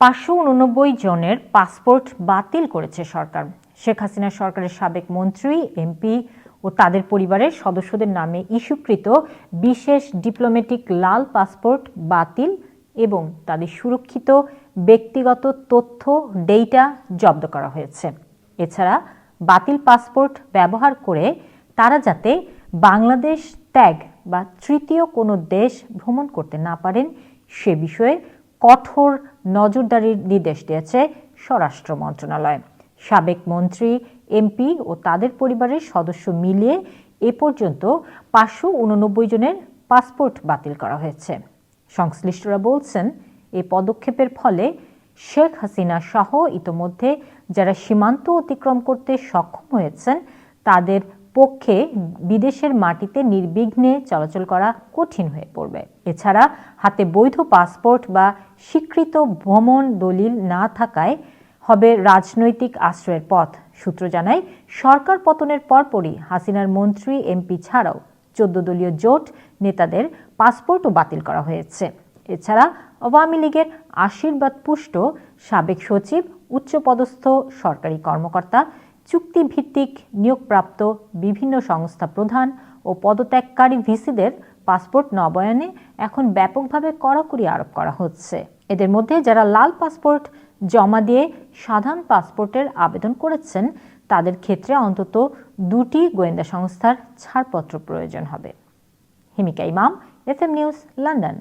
পাঁচশো উননব্বই জনের পাসপোর্ট বাতিল করেছে সরকার। শেখ হাসিনা সরকারের সাবেক মন্ত্রী, এমপি ও তাদের পরিবারের সদস্যদের নামে ইস্যুকৃত বিশেষ ডিপ্লোম্যাটিক লাল পাসপোর্ট বাতিল এবং তাদের সুরক্ষিত ব্যক্তিগত তথ্য, ডেটা জব্দ করা হয়েছে। এছাড়া বাতিল পাসপোর্ট ব্যবহার করে তারা যাতে বাংলাদেশ ত্যাগ বা তৃতীয় কোনো দেশ ভ্রমণ করতে না পারেন সে বিষয়ে কঠোর নজরদারির নির্দেশ দিয়েছে স্বরাষ্ট্র মন্ত্রণালয়। সাবেক মন্ত্রী, এমপি ও তাদের পরিবারের সদস্য মিলিয়ে এ পর্যন্ত পাঁচশো উননব্বই জনের পাসপোর্ট বাতিল করা হয়েছে। সংশ্লিষ্টরা বলছেন এই পদক্ষেপের ফলে শেখ হাসিনা সহ ইতোমধ্যে যারা সীমান্ত অতিক্রম করতে সক্ষম হয়েছেন, তাদের পক্ষে বিদেশের মাটিতে নির্বিঘ্নে চলাচল করা কঠিন হয়ে পড়বে। এছাড়া হাতে বৈধ পাসপোর্ট বা স্বীকৃত ভ্রমণ দলিল না থাকায় হবে রাজনৈতিক আশ্রয়ের পথ, সূত্র জানায়। সরকার পতনের পরপরই হাসিনার মন্ত্রী এমপি ছাড়াও চোদ্দ দলীয় জোট নেতাদের পাসপোর্টও বাতিল করা হয়েছে। এছাড়া আওয়ামী লীগের আশীর্বাদ পুষ্ট সাবেক সচিব, উচ্চপদস্থ সরকারি কর্মকর্তা চুক্তিভিত্তিক নিয়োগপ্রাপ্ত বিভিন্ন সংস্থা প্রধান ও পদত্যাগকারী ভিসিদের পাসপোর্ট নবায়নে এখন ব্যাপকভাবে কড়াকড়ি আরোপ করা হচ্ছে। এদের মধ্যে যারা লাল পাসপোর্ট, জমা দিয়ে সাধারণ পাসপোর্টের আবেদন করেছেন, তাদের ক্ষেত্রে অন্তত দুটি গোয়েন্দা সংস্থার ছাড়পত্র প্রয়োজন হবে। হিমিকা ইমাম এফ এম নিউজ, লন্ডন।